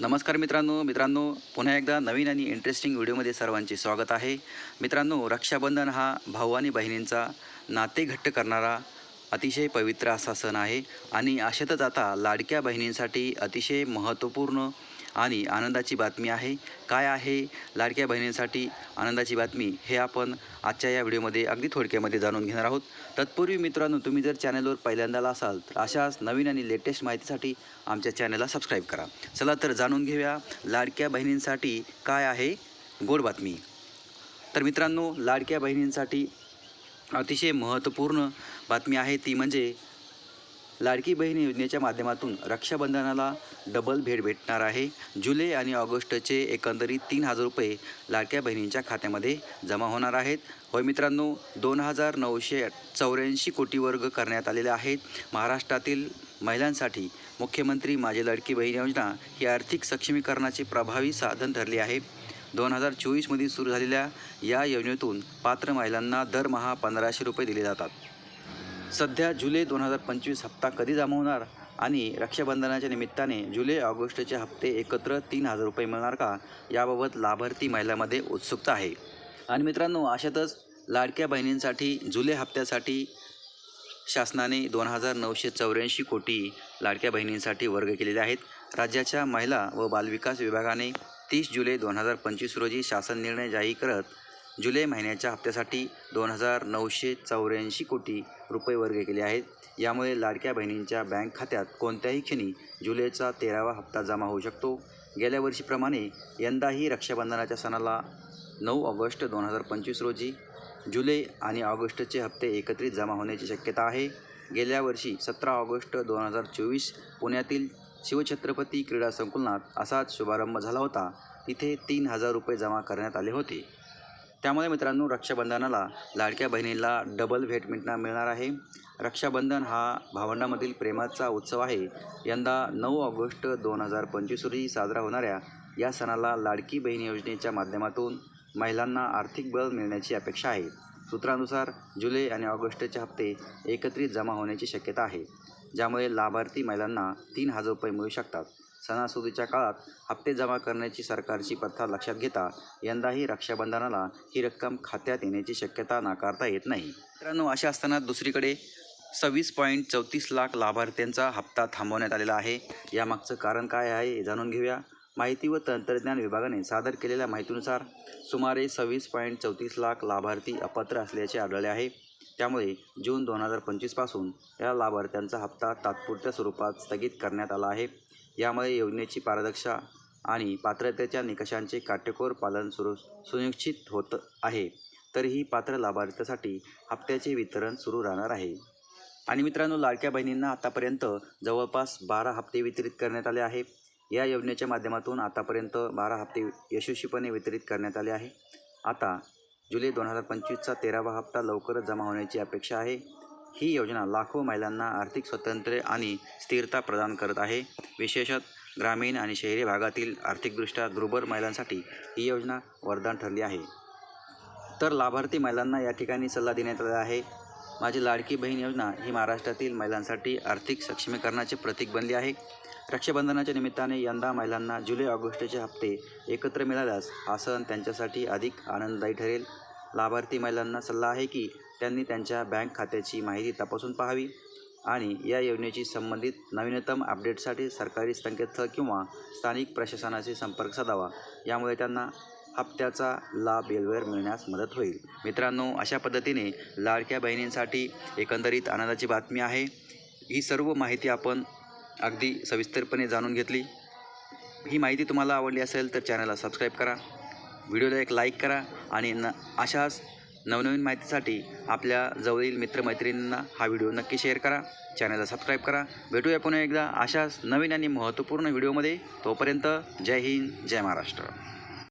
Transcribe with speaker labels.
Speaker 1: नमस्कार मित्रांनो मित्रांनो पुन्हा एकदा नवीन आणि इंटरेस्टिंग व्हिडिओमध्ये सर्वांचे स्वागत आहे. मित्रांनो रक्षाबंधन हा भाऊ आणि बहिणींचा नाते घट्ट करणारा अतिशय पवित्र असा सण आहे. आणि अशातच आता लाडक्या बहिणींसाठी अतिशय महत्त्वपूर्ण आणि आनंदाची बातमी आहे. काय आहे लाडक्या बहिणींसाठी आनंदाची बातमी हे आपण आजच्या या व्हिडिओमध्ये अगदी थोडक्यामध्ये जाणून घेणार आहोत. तत्पूर्वी मित्रांनो तुम्ही जर चॅनलवर पहिल्यांदाला असाल तर अशाच नवीन आणि लेटेस्ट माहितीसाठी आमच्या चॅनलला सबस्क्राईब करा. चला तर जाणून घेऊया लाडक्या बहिणींसाठी काय आहे गोड बातमी. तर मित्रांनो लाडक्या बहिणींसाठी अतिशय महत्त्वपूर्ण बातमी आहे ती म्हणजे लाडकी बहीण योजनेच्या माध्यमातून रक्षाबंधनाला डबल भेट भेटणार आहे. जुलै आणि ऑगस्टचे एकंदरीत तीन हजार रुपये लाडक्या बहिणींच्या खात्यामध्ये जमा होणार आहेत. होय मित्रांनो दोन हजार नऊशे चौऱ्याऐंशी कोटी वर्ग करण्यात आलेले आहेत. महाराष्ट्रातील महिलांसाठी मुख्यमंत्री माझी लाडकी बहीण योजना ही आर्थिक सक्षमीकरणाचे प्रभावी साधन ठरले आहे. दोन हजार चोवीसमध्ये सुरू झालेल्या या योजनेतून पात्र महिलांना दरमहा पंधराशे रुपये दिले जातात. सध्या जुलै दोन हजार पंचवीस हप्ता कधी जमा होणार आणि रक्षाबंधनाच्या निमित्ताने जुलै ऑगस्टचे हप्ते एकत्र तीन हजार रुपये मिळणार का? याबाबत लाभार्थी महिलांमध्ये उत्सुकता आहे. आणि मित्रांनो अशातच लाडक्या बहिणींसाठी जुलै हप्त्यासाठी शासनाने दोन हजार नऊशे चौऱ्याऐंशी कोटी लाडक्या बहिणींसाठी वर्ग केलेले आहेत. राज्याच्या महिला व बालविकास विभागाने तीस जुलै दोन हजार पंचवीस रोजी शासन निर्णय जाहीर करत जुलै महिन्याच्या हप्त्यासाठी दोन हजार नऊशे चौऱ्याऐंशी कोटी रुपये वर्ग केले आहेत. यामुळे लाडक्या बहिणींच्या बँक खात्यात कोणत्याही क्षणी जुलैचा तेरावा हप्ता जमा होऊ शकतो. गेल्या वर्षीप्रमाणे यंदाही रक्षाबंधनाच्या सणाला नऊ ऑगस्ट दोन हजार पंचवीस रोजी जुलै आणि ऑगस्टचे हप्ते एकत्रित जमा होण्याची शक्यता आहे. गेल्या वर्षी सतरा ऑगस्ट दोन हजार चोवीस पुण्यातील शिवछत्रपती क्रीडा संकुलनात असाच शुभारंभ झाला होता. तिथे तीन हजार रुपये जमा करण्यात आले होते. त्यामुळे मित्रांनो रक्षाबंधनाला लाडक्या बहिणीला डबल भेट मिळणार मिळणार आहे. रक्षाबंधन हा भावंडामधील प्रेमाचा उत्सव आहे. यंदा नऊ ऑगस्ट दोन हजार पंचवीस रोजी साजरा होणाऱ्या या सणाला लाडकी बहीण योजनेच्या माध्यमातून महिलांना आर्थिक बळ मिळण्याची अपेक्षा आहे. सूत्रानुसार जुलै आणि ऑगस्टचे हप्ते एकत्रित जमा होण्याची शक्यता आहे ज्यामुळे लाभार्थी महिलांना तीन हजार रुपये मिळू शकतात. सणासुदीच्या काळात हप्ते जमा करण्याची सरकारची प्रथा लक्षात घेता यंदाही रक्षाबंधनाला ही रक्कम खात्यात येण्याची शक्यता नाकारता येत नाही. मित्रांनो अशा असताना दुसरीकडे सव्वीस पॉईंट चौतीस लाख लाभार्थ्यांचा हप्ता थांबवण्यात आलेला आहे. यामागचं कारण काय आहे हे जाणून घेऊया. माहिती व तंत्रज्ञान विभागाने सादर केलेल्या माहितीनुसार सुमारे सव्वीस पॉईंट चौतीस लाख लाभार्थी अपात्र असल्याचे आढळले आहे. त्यामुळे जून दोन हजार पंचवीसपासून या लाभार्थ्यांचा हप्ता तात्पुरत्या स्वरूपात स्थगित करण्यात आला आहे. यामुळे योजनेची पारदर्शकता आणि पात्रतेच्या निकषांचे काटेकोर पालन सुरू सुनिश्चित होत आहे. तरीही पात्र लाभार्थ्यासाठी हप्त्याचे वितरण सुरू राहणार आहे. आणि मित्रांनो लाडक्या बहिणींना आतापर्यंत जवळपास बारा हप्ते वितरित करण्यात आले आहे या योजनेच्या माध्यमातून आतापर्यंत बारा हप्ते यशस्वीपणे वितरित करण्यात आले आहे आता जुलै दोन हजार पंचवीसचा तेरावा हप्ता लवकरच जमा होण्याची अपेक्षा आहे. ही योजना लाखो महिलांना आर्थिक स्वातंत्र्य आणि स्थिरता प्रदान करत आहे. विशेषत ग्रामीण आणि शहरी भागातील आर्थिकदृष्ट्या दुर्बल महिलांसाठी ही योजना वरदान ठरली आहे. तर लाभार्थी महिलांना या ठिकाणी सल्ला देण्यात आला आहे. माझी लाडकी बहीण योजना ही महाराष्ट्रातील महिलांसाठी आर्थिक सक्षमीकरणाचे प्रतीक बनली आहे. रक्षाबंधनाच्या निमित्ताने यंदा महिलांना जुलै ऑगस्टचे हप्ते एकत्र मिळाल्यास हा सण त्यांच्यासाठी अधिक आनंददायी ठरेल. लाभार्थी महिलांना सल्ला आहे की त्यांनी त्यांच्या बँक खात्याची माहिती तपासून पाहावी आणि या योजनेशी संबंधित नवीनतम अपडेटसाठी सरकारी संकेतस्थळ किंवा स्थानिक प्रशासनाशी संपर्क साधावा. यामुळे त्यांना हप्त्याचा लाभ वेळेवर मिळण्यास मदत होईल. मित्रांनो अशा पद्धतीने लाडक्या बहिणींसाठी एकंदरीत आनंदाची बातमी आहे. ही सर्व माहिती आपण अगदी सविस्तरपणे जाणून घेतली. ही माहिती तुम्हाला आवडली असेल तर चॅनलला सबस्क्राईब करा. व्हिडिओला एक लाईक करा आणि न अशाच नवनवीन माहितीसाठी आपल्या जवळील मित्रमैत्रिणींना हा व्हिडिओ नक्की शेअर करा. चॅनलला सबस्क्राईब करा. भेटूया पुन्हा एकदा अशाच नवीन आणि महत्त्वपूर्ण व्हिडिओमध्ये. तोपर्यंत जय हिंद जय महाराष्ट्र.